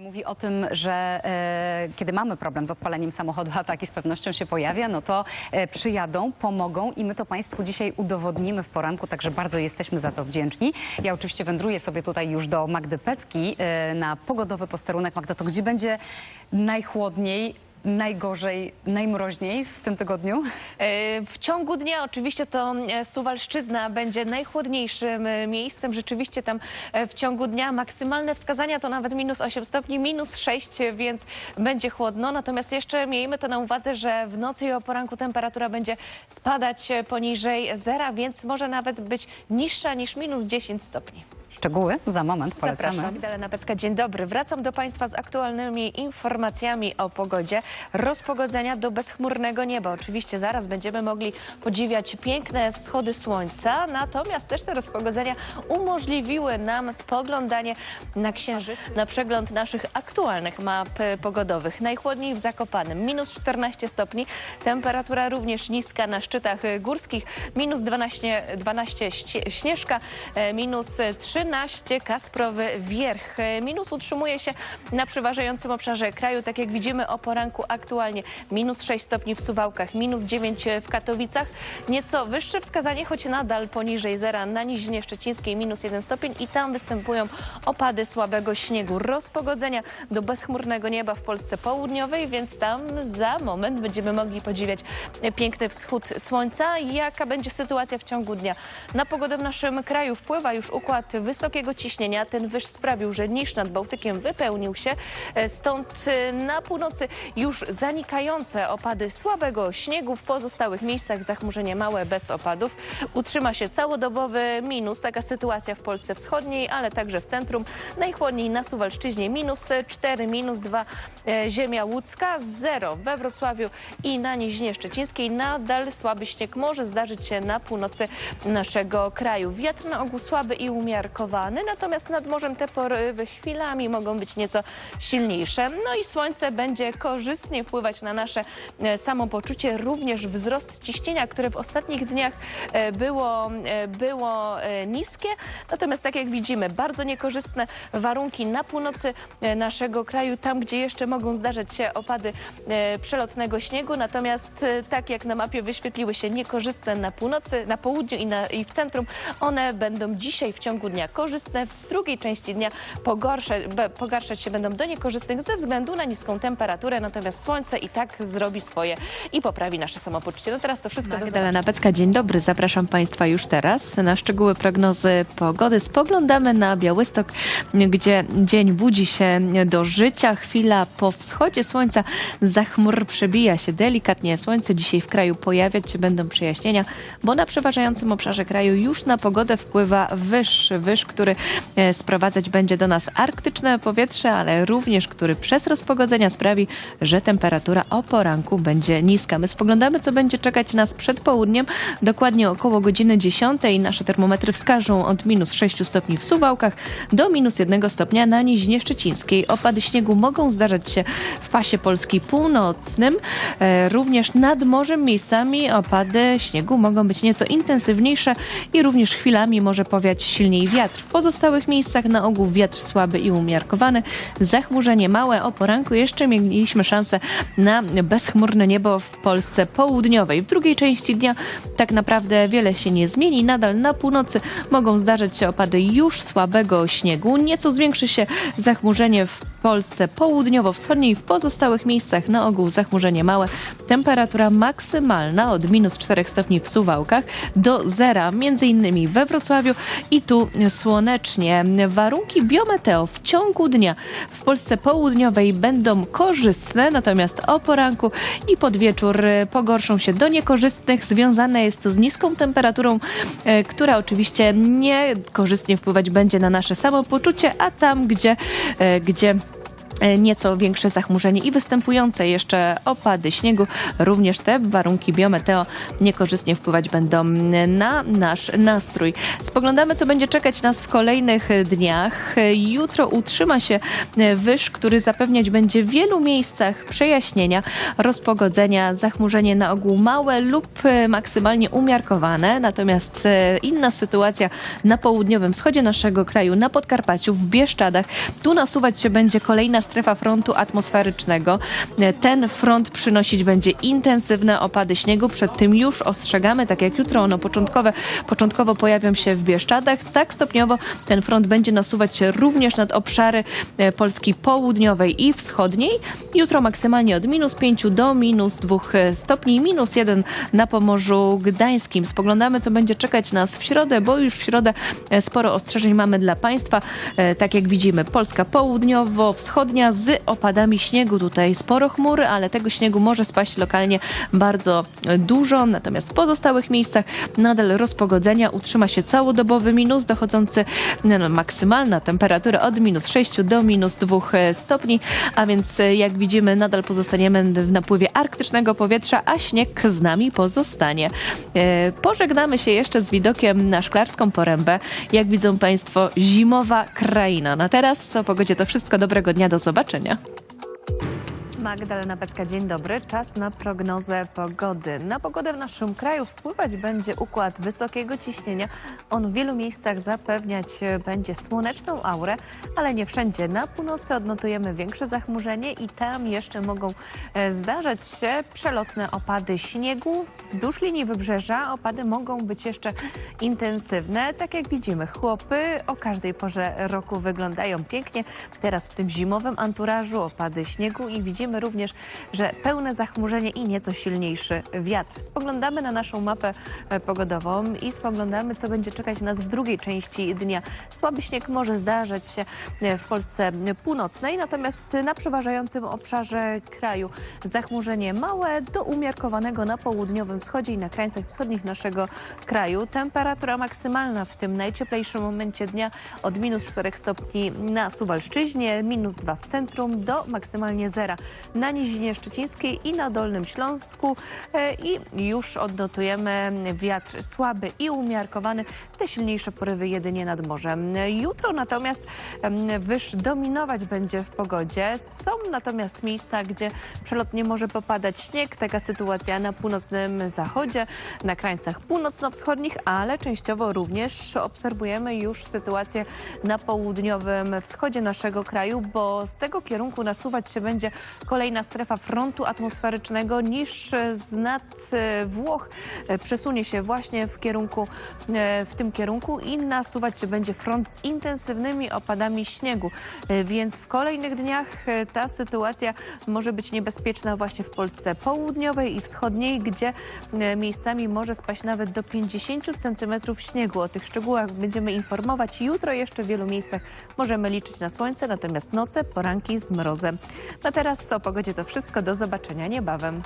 Mówi o tym, że e, kiedy mamy problem z odpaleniem samochodu, a taki z pewnością się pojawia, no to e, przyjadą, pomogą i my to Państwu dzisiaj udowodnimy w poranku, także bardzo jesteśmy za to wdzięczni. Ja oczywiście wędruję sobie tutaj już do Magdy Pecki e, na pogodowy posterunek. Magda, to gdzie będzie najchłodniej, najgorzej, najmroźniej w tym tygodniu? E, W ciągu dnia oczywiście to e, Suwalszczyzna będzie najchłodniejszym e, miejscem. Rzeczywiście tam w ciągu dnia maksymalne wskazania to nawet minus 8 stopni, minus 6, więc będzie chłodno. Natomiast jeszcze miejmy to na uwadze, że w nocy i o poranku temperatura będzie spadać poniżej zera, więc może nawet być niższa niż minus 10 stopni. Szczegóły za moment polecamy. Zapraszam. Magdalena Pecka, dzień dobry. Wracam do Państwa z aktualnymi informacjami o pogodzie. Rozpogodzenia do bezchmurnego nieba. Oczywiście zaraz będziemy mogli podziwiać piękne wschody słońca, natomiast też te rozpogodzenia umożliwiły nam spoglądanie na księżyc, na przegląd naszych aktualnych map pogodowych. Najchłodniej w Zakopanem, minus 14 stopni, temperatura również niska na szczytach górskich, minus 12, 12 ście- Śnieżka, e, minus 13 Kasprowy Wierch. Minus utrzymuje się na przeważającym obszarze kraju, tak jak widzimy o poranku aktualnie. Minus 6 stopni w Suwałkach, minus 9 w Katowicach. Nieco wyższe wskazanie, choć nadal poniżej zera na Nizinie Szczecińskiej minus 1 stopień i tam występują opady słabego śniegu. Rozpogodzenia do bezchmurnego nieba w Polsce południowej, więc tam za moment będziemy mogli podziwiać piękny wschód słońca. Jaka będzie sytuacja w ciągu dnia? Na pogodę w naszym kraju wpływa już układ wysokiego ciśnienia. Ten wyż sprawił, że niż nad Bałtykiem wypełnił się. E, Stąd e, na północy już zanikające opady słabego śniegu. W pozostałych miejscach zachmurzenie małe bez opadów. Utrzyma się całodobowy minus. Taka sytuacja w Polsce Wschodniej, ale także w centrum. Najchłodniej na Suwalszczyźnie minus 4, minus 2 e, ziemia łódzka, 0 we Wrocławiu i na Nizinie Szczecińskiej. Nadal słaby śnieg może zdarzyć się na północy naszego kraju. Wiatr na ogół słaby i umiarkowany, natomiast nad morzem te porywy chwilami mogą być nieco silniejsze. No i słońce będzie korzystnie wpływać na nasze e, samopoczucie, również wzrost ciśnienia, które w ostatnich dniach e, było, e, było niskie. Natomiast tak jak widzimy, bardzo niekorzystne warunki na północy naszego kraju, tam gdzie jeszcze mogą zdarzać się opady przelotnego śniegu. Natomiast tak jak na mapie wyświetliły się niekorzystne na północy, na południu i, na, i w centrum, one będą dzisiaj w ciągu dnia korzystne. W drugiej części dnia pogorsze, pogarszać się będą do niekorzystnych ze względu na niską temperaturę. Natomiast słońce i tak zrobi swoje i poprawi nasze samopoczucie. No teraz to wszystko. Magdalena Pecka, dzień dobry. Zapraszam Państwa już teraz na szczegóły prognozy pogody. Spoglądamy na Białystok, gdzie dzień budzi się do życia. Chwila po wschodzie słońca za chmur przebija się delikatnie słońce. Dzisiaj w kraju pojawiać się będą przejaśnienia, bo na przeważającym obszarze kraju już na pogodę wpływa wyż, wyż, który e, sprowadzać będzie do nas arktyczne powietrze, ale również który przez rozpogodzenia sprawi, że temperatura o poranku będzie niska. My spoglądamy, co będzie czekać nas przed południem, dokładnie około godziny 10. Nasze termometry wskażą od minus 6 stopni w Suwałkach do minus 1 stopnia na Nizinie Szczecińskiej. Opady śniegu mogą zdarzać się w pasie Polski północnym. E, Również nad morzem miejscami opady śniegu mogą być nieco intensywniejsze i również chwilami może powiać silniej wiatr. W pozostałych miejscach na ogół wiatr słaby i umiarkowany. Zachmurzenie małe. O poranku jeszcze mieliśmy szansę na bezchmurne niebo w Polsce południowej. W drugiej części dnia tak naprawdę wiele się nie zmieni. Nadal na północy mogą zdarzać się opady już słabego śniegu. Nieco zwiększy się zachmurzenie w Polsce południowo-wschodniej. W pozostałych miejscach na ogół zachmurzenie małe. Temperatura maksymalna od minus 4 stopni w Suwałkach do zera, między innymi we Wrocławiu i tu słonecznie. Warunki biometeo w ciągu dnia w Polsce południowej będą korzystne, natomiast o poranku i pod wieczór e, pogorszą się do niekorzystnych. Związane jest to z niską temperaturą, e, która oczywiście niekorzystnie wpływać będzie na nasze samopoczucie, a tam, gdzie, e, gdzie nieco większe zachmurzenie i występujące jeszcze opady śniegu. Również te warunki biometeo niekorzystnie wpływać będą na nasz nastrój. Spoglądamy, co będzie czekać nas w kolejnych dniach. Jutro utrzyma się wyż, który zapewniać będzie w wielu miejscach przejaśnienia, rozpogodzenia, zachmurzenie na ogół małe lub e, maksymalnie umiarkowane. Natomiast e, inna sytuacja na południowym wschodzie naszego kraju, na Podkarpaciu, w Bieszczadach. Tu nasuwać się będzie kolejna strefa frontu atmosferycznego. E, Ten front przynosić będzie intensywne opady śniegu. Przed tym już ostrzegamy, tak jak jutro ono początkowe, początkowo pojawią się w Bieszczadach. Tak stopniowo ten front będzie nasuwać się również nad obszary e, Polski południowej i wschodniej. Jutro maksymalnie od minus 5 do minus 2 stopni, minus 1 na Pomorzu Gdańskim. Spoglądamy, co będzie czekać nas w środę, bo już w środę e, sporo ostrzeżeń mamy dla Państwa. E, Tak jak widzimy, Polska południowo-wschodnia z opadami śniegu. Tutaj sporo chmur, ale tego śniegu może spaść lokalnie bardzo dużo. Natomiast w pozostałych miejscach nadal rozpogodzenia utrzyma się całodobowy minus, dochodzący no, no, maksymalna temperatura od minus 6 do minus 2 stopni, a więc jak widzimy nadal pozostaniemy w napływie arktycznego powietrza, a śnieg z nami pozostanie. E, Pożegnamy się jeszcze z widokiem na Szklarską Porębę. Jak widzą Państwo, zimowa kraina. Na teraz o pogodzie to wszystko. Dobrego dnia, do zobaczenia. Magdalena Pecka, dzień dobry. Czas na prognozę pogody. Na pogodę w naszym kraju wpływać będzie układ wysokiego ciśnienia. On w wielu miejscach zapewniać e, będzie słoneczną aurę, ale nie wszędzie. Na północy odnotujemy większe zachmurzenie i tam jeszcze mogą e, zdarzać się przelotne opady śniegu. Wzdłuż linii wybrzeża opady mogą być jeszcze intensywne. Tak jak widzimy, chłopy o każdej porze roku wyglądają pięknie. Teraz w tym zimowym anturażu opady śniegu i widzimy również, że pełne zachmurzenie i nieco silniejszy wiatr. Spoglądamy na naszą mapę e, pogodową i spoglądamy, co będzie czekać nas w drugiej części dnia. Słaby śnieg może zdarzać się e, w Polsce północnej, natomiast na przeważającym obszarze kraju zachmurzenie małe do umiarkowanego na południowym wschodzie i na krańcach wschodnich naszego kraju. Temperatura maksymalna w tym najcieplejszym momencie dnia od minus 4 stopni na Suwalszczyźnie, minus 2 w centrum do maksymalnie zera na Nizinie Szczecińskiej i na Dolnym Śląsku E, i już odnotujemy wiatr słaby i umiarkowany, te silniejsze porywy jedynie nad morzem. Jutro natomiast wyż dominować będzie w pogodzie. Są natomiast miejsca, gdzie przelotnie może popadać śnieg. Taka sytuacja na północnym zachodzie, na krańcach północno-wschodnich, ale częściowo również obserwujemy już sytuację na południowym wschodzie naszego kraju, bo z tego kierunku nasuwać się będzie kolejna strefa frontu atmosferycznego niż z nad e, Włoch e, przesunie się właśnie w kierunku, e, w tym kierunku i nasuwać się będzie front z intensywnymi opadami śniegu. Więc w kolejnych dniach ta sytuacja może być niebezpieczna właśnie w Polsce południowej i wschodniej, gdzie miejscami może spaść nawet do 50 cm śniegu. O tych szczegółach będziemy informować. Jutro jeszcze w wielu miejscach możemy liczyć na słońce, natomiast noce, poranki z mrozem. No teraz o pogodzie to wszystko. Do zobaczenia niebawem.